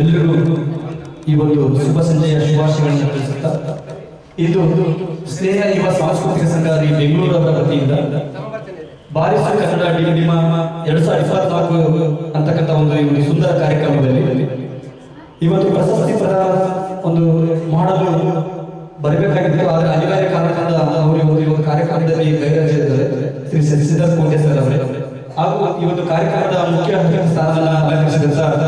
ಎಲ್ಲರಿಗೂ ಈ ಒಂದು ಶುಭ ಸಂಜೆಯ ಶುಭಾಶಯಗಳನ್ನು ತಿಳಿಸುತ್ತಾ, ಇದು ಸ್ನೇಹ ಯುವ ಸಾಂಸ್ಕೃತಿಕ ಸಂಘದಲ್ಲಿ ಈ ಬೆಂಗಳೂರು ಅವರ ವತಿಯಿಂದ ಬಾರಿಸ ಕನ್ನಡ ಡಿಡಿಮ ಎರಡ್ ಸಾವಿರದ ಇಪ್ಪತ್ನಾಲ್ಕು ಅಂತಕ್ಕಂಥ ಒಂದು ಒಂದು ಸುಂದರ ಕಾರ್ಯಕ್ರಮದಲ್ಲಿ ಇವತ್ತು ಪ್ರಶಸ್ತಿ ಪ್ರದಾನ ಒಂದು ಮಾಡಲು ಬರಬೇಕಾಗಿತ್ತು. ಆದರೆ ಅನಿವಾರ್ಯ ಕಾರಣದಿಂದ ಅವರು ಈ ಒಂದು ಕಾರ್ಯಕ್ರಮದಲ್ಲಿ ಗೈರಾಜಿದ್ದಾರೆ ಶ್ರೀ ಸಿದ್ಧಾರ್ಥ ಕೋಟೆ ಸರ್ ಅವರೇ. ಹಾಗೂ ಈ ಒಂದು ಕಾರ್ಯಕ್ರಮದ ಮುಖ್ಯ ಅತಿಥಿ ಸ್ಥಾನವನ್ನು ಅಲಂಕರಿಸಿದಂತ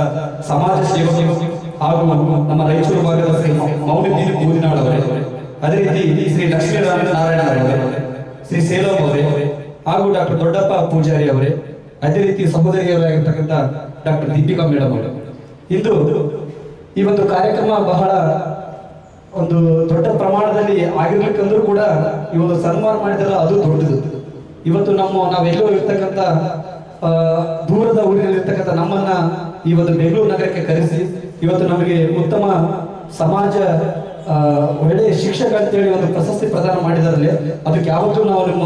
ಸಮಾಜ ಸೇವಕರು ಹಾಗೂ ನಮ್ಮ ರಾಯಚೂರು ಭಾಗದ ಶ್ರೀ ಮೌಲಿದ್ದೀನ್ ಬೂದಿನಾಳ್ ಅವರೇ ಅದೇ ರೀತಿ ಶ್ರೀ ಲಕ್ಷ್ಮೀನಾರಾಯಣ ನಾರಾಯಣ ಅವರೇ, ಶ್ರೀ ಸೇಲಂ ಅವರೇ, ಹಾಗೂ ಡಾಕ್ಟರ್ ದೊಡ್ಡಪ್ಪ ಪೂಜಾರಿ ಅವರೇ, ಅದೇ ರೀತಿ ಸಹೋದರಿಯವರಾಗಿರ್ತಕ್ಕಂಥ ಡಾಕ್ಟರ್ ದೀಪಿಕಾ ಮೇಡಮ್ ಅವರು. ಇಂದು ಈ ಒಂದು ಕಾರ್ಯಕ್ರಮ ಬಹಳ ಒಂದು ದೊಡ್ಡ ಪ್ರಮಾಣದಲ್ಲಿ ಆಗಿರ್ಬೇಕಂದ್ರೂ ಕೂಡ ಈ ಒಂದು ಸನ್ಮಾನ ಮಾಡಿದ್ರೆ ಅದು ದೊಡ್ಡದು. ಇವತ್ತು ನಮ್ಮ, ನಾವೆಲ್ಲೋ ಇರ್ತಕ್ಕಂಥ ದೂರದ ಊರಿನಲ್ಲಿರ್ತಕ್ಕಂಥ ನಮ್ಮನ್ನ ಈ ಒಂದು ಬೆಂಗಳೂರು ನಗರಕ್ಕೆ ಕರೆಸಿ, ಇವತ್ತು ನಮಗೆ ಉತ್ತಮ ಸಮಾಜ ಒಳ್ಳೆಯ ಶಿಕ್ಷಕ ಅಂತೇಳಿ ಒಂದು ಪ್ರಶಸ್ತಿ ಪ್ರದಾನ ಮಾಡಿದಾರಲ್ಲಿ ಅದಕ್ಕೆ ಯಾವತ್ತೂ ನಾವು ನಿಮ್ಮ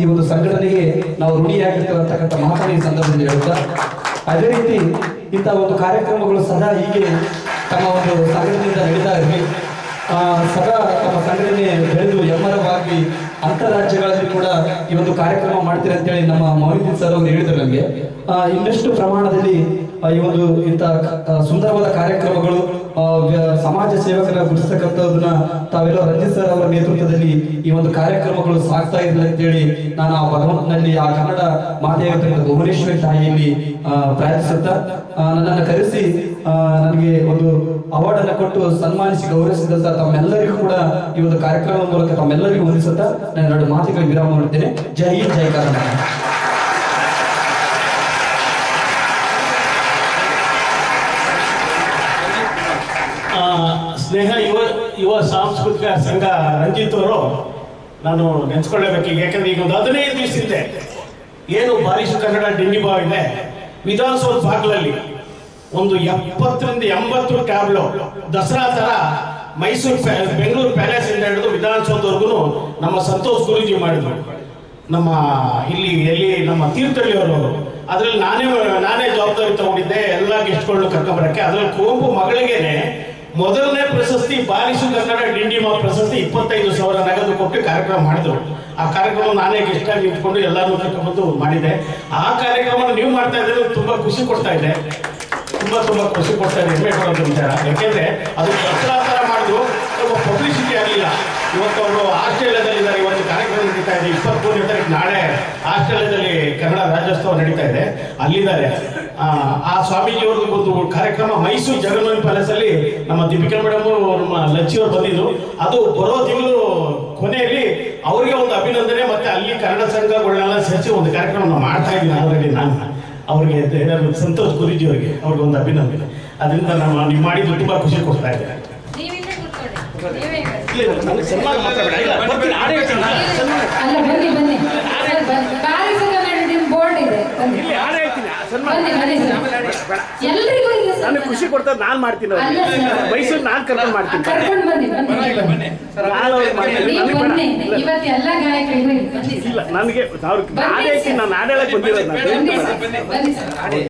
ಈ ಒಂದು ಸಂಘಟನೆಗೆ ನಾವು ಋಣಿಯಾಗಿರ್ತೇವೆ ಅಂತಕ್ಕಂಥ ಮಾತನ್ನು ಈ ಸಂದರ್ಭದಲ್ಲಿ ಹೇಳ್ತಾ ಅದೇ ರೀತಿ ಇಂಥ ಒಂದು ಕಾರ್ಯಕ್ರಮಗಳು ಸದಾ ಹೀಗೆ ತಮ್ಮ ಒಂದು ಸಂಘಟನೆಯಿಂದ ನಡೀತಾ ಇರಲಿ. ಸದಾ ತಮ್ಮ ಸಂಘಟನೆ ಬೆಳೆದು ಎಮ್ಮರವಾಗಿ ಅಂತರಾಜ್ಯಗಳಲ್ಲಿ ಕೂಡ ಈ ಒಂದು ಕಾರ್ಯಕ್ರಮ ಮಾಡ್ತೀರಿ ಅಂತೇಳಿ ನಮ್ಮ ಮೌನಿದ್ದೀನ್ ಸರ್ ಅವರು ಹೇಳಿದ್ರು ನಮಗೆ. ಇನ್ನಷ್ಟು ಪ್ರಮಾಣದಲ್ಲಿ ಈ ಒಂದು ಇಂಥ ಸುಂದರವಾದ ಕಾರ್ಯಕ್ರಮಗಳು ಸಮಾಜ ಸೇವಕರ ಗುರುತಿಸತಕ್ಕಂಥದ್ದನ್ನ ತಾವೆಲ್ಲ ರಂಜಿತ್ ಸರ್ ಅವರ ನೇತೃತ್ವದಲ್ಲಿ ಈ ಒಂದು ಕಾರ್ಯಕ್ರಮಗಳು ಸಾಗ್ತಾ ಅಂತ ಅಂತೇಳಿ ನಾನು ಆ ಭಗವಂತನಲ್ಲಿ ಆ ಕನ್ನಡ ಮಾತೆಯಾಗಿರ್ತಕ್ಕಂಥ ಭುವನೇಶ್ವರಿ ತಾಯಿಯಲ್ಲಿ ಪ್ರಾರ್ಥಿಸುತ್ತಾ ನನ್ನನ್ನು ಕರೆಸಿ ನನಗೆ ಒಂದು ಅವಾರ್ಡ್ ಅನ್ನು ಕೊಟ್ಟು ಸನ್ಮಾನಿಸಿ ಗೌರವಿಸಿದಂತ ತಮ್ಮೆಲ್ಲರಿಗೂ ಕೂಡ ಈ ಒಂದು ಕಾರ್ಯಕ್ರಮದ ಮೂಲಕ ತಮ್ಮೆಲ್ಲರಿಗೂ ವಂದಿಸುತ್ತಾ ನಾನು ಎರಡು ಮಾತುಗಳಿಗೆ ವಿರಾಮ ಮಾಡುತ್ತೇನೆ. ಜೈ ಹಿಂದ್, ಜೈ ಕರ್ನಾಟಕ. ಸ್ನೇಹ ಯುವ ಯುವ ಸಾಂಸ್ಕೃತಿಕ ಸಂಘ ರಂಜಿತ್ ಅವರು ನಾನು ನೆನ್ಸ್ಕೊಳ್ಳೇಬೇಕು ಈಗ. ಯಾಕಂದ್ರೆ ಈಗ ಒಂದು ಹದಿನೈದು ಇದೆ ಏನು ಬಾರಿಸು ಕನ್ನಡ ಡಿಂಡಿಬಾ ಇದೆ. ವಿಧಾನಸೌಧ ಬಾಗ್ಲಲ್ಲಿ ಒಂದು ಎಪ್ಪತ್ತರಿಂದ ಎಂಬತ್ತು ಟ್ಯಾಬ್ಲೋ ದಸರಾ ತರ ಮೈಸೂರು ಬೆಂಗಳೂರು ಪ್ಯಾಲೇಸ್ ಇಂದ ಹಿಡಿದು ವಿಧಾನಸೌಧವರೆಗೂ ನಮ್ಮ ಸಂತೋಷ್ ಗುರೂಜಿ ಮಾಡಿದ್ರು. ನಮ್ಮ ಇಲ್ಲಿ, ಎಲ್ಲಿ ನಮ್ಮ ತೀರ್ಥಹಳ್ಳಿಯವರು, ಅದ್ರಲ್ಲಿ ನಾನೇ ನಾನೇ ಜವಾಬ್ದಾರಿ ತಗೊಂಡಿದ್ದೆ. ಎಲ್ಲ ಗೆಸ್ಟ್ಗಳನ್ನ ಕರ್ಕೊಂಬರಕ್ಕೆ ಅದ್ರಲ್ಲಿ ಕುವೆಂಪು ಮಗಳಿಗೇನೆ ಮೊದಲನೇ ಪ್ರಶಸ್ತಿ ಬಾರಿಸು ಕನ್ನಡ ಡಿಂಡಿಮ ಪ್ರಶಸ್ತಿ ಇಪ್ಪತ್ತೈದು ಸಾವಿರ ನಗದು ಕೊಟ್ಟು ಕಾರ್ಯಕ್ರಮ ಮಾಡಿದ್ರು. ಆ ಕಾರ್ಯಕ್ರಮ ನಾನೇ ಗೆಸ್ಟ್ ಆಗಿ ಎಲ್ಲರೂ ಕರ್ಕೊಂಡು ಮಾಡಿದೆ. ಆ ಕಾರ್ಯಕ್ರಮ ನೀವು ಮಾಡ್ತಾ ಇದ್ರೆ ತುಂಬಾ ಖುಷಿ ಕೊಡ್ತಾ ಇದೆ ತುಂಬಾ ತುಂಬಾ ಖುಷಿ ಕೊಡ್ತಾ ಇದೆ ಹೆಮ್ಮೆ ಕೊಡೋದು ವಿಚಾರ ಯಾಕೆಂದ್ರೆ ಅದು ದಸರಾ ಮಾಡಿದ್ರು. ತುಂಬ ಪಬ್ಲಿಸಿಟಿ ಆಗಲಿಲ್ಲ. ಇವತ್ತು ಅವರು ಆಸ್ಟ್ರೇಲಿಯಾದಲ್ಲಿ ಇದ್ದಾರೆ. ಇವತ್ತು ಕಾರ್ಯಕ್ರಮ ನಡೀತಾ ಇದೆ. ಇಪ್ಪತ್ತ್ಮೂರನೇ ತಾರೀಕು ನಾಳೆ ಆಸ್ಟ್ರೇಲಿಯಾದಲ್ಲಿ ಕನ್ನಡ ರಾಜ್ಯೋತ್ಸವ ನಡೀತಾ ಇದೆ. ಅಲ್ಲಿದ್ದಾರೆ. ಆ, ಆ ಸ್ವಾಮೀಜಿಯವ್ರದ್ದು ಒಂದು ಕಾರ್ಯಕ್ರಮ ಮೈಸೂರು ಜಗನ್ಮೋಹನ್ ಪ್ಯಾಲೇಸ್ ಅಲ್ಲಿ ನಮ್ಮ ದೀಪಿಕಾ ಮೇಡಮ್ ನಮ್ಮ ಲಚ್ಚಿ ಅವರು ಬಂದಿದ್ರು. ಅದು ಬರೋ ತಿಂಗಳು ಕೊನೆಯಲ್ಲಿ ಅವರಿಗೆ ಒಂದು ಅಭಿನಂದನೆ ಮತ್ತೆ ಅಲ್ಲಿ ಕನ್ನಡ ಸಂಘಗಳನ್ನೆಲ್ಲ ಸೇರಿಸಿ ಒಂದು ಕಾರ್ಯಕ್ರಮ ನಾವು ಮಾಡ್ತಾ ಇದ್ದೀನಿ ಆಲ್ರೆಡಿ ನಾನು. ಅವ್ರಿಗೆ ಸಂತೋಷ್ ಗುರುಜಿ ಅವರಿಗೆ ಅವ್ರಿಗೆ ಒಂದು ಅಭಿನಂದನೆ. ಅದರಿಂದ ನಾನು ನೀವು ಮಾಡಿದ್ದು ತುಂಬಾ ಖುಷಿ ಕೊಡ್ತಾ ಇದ್ದೆ ಸನ್ಮಾನ ಮಾತ್ರ ಬೇಡ ಇಲ್ಲ ಬರ್ತೀನಿ ಹಾಡು ಹೇಳ್ತೀನಿ ನಾನು. ಸನ್ಮಾನ ಅಲ್ಲ ಬನ್ನಿ ಬನ್ನಿ ಸರ್, ಬನ್ನಿ. ಬಾರಿಸ ಕನ್ನಡ ನಿಮ್ ಬೋರ್ಡ್ ಇದೆ ಬನ್ನಿ ಇಲ್ಲಿ ಹಾಡು ಹೇಳ್ತೀನಿ ಸನ್ಮಾನ ಬನ್ನಿ ಬನ್ನಿ ಸರ್ ಎಲ್ರಿಗೂ ಇದೆ ಸರ್. ನನಗೆ ಖುಷಿ ಕೊಡ್ತದೆ ನಾನು ಮಾಡ್ತೀನಿ ಅವ್ರಿಗೆ. ಸರ್. ಮೈಸೂರು ನಾನು ಕರ್ಕೊಂಡು ಮಾಡ್ತೀನಿ. ಕರ್ಕೊಂಡು ಬನ್ನಿ ಬನ್ನಿ. ಬನ್ನಿ ನಾನು ನೀವು ಬನ್ನಿ. ಇವತ್ತು ಎಲ್ಲ ಗಾಯಕರಿಗೂ ಬನ್ನಿ. ಇಲ್ಲ ನನಗೆ ಅವ್ರಿಗೆ ಸರ್. ನಾನು ಹೇಳಕ್ ಬಂದಿರೋದು ನಾನು.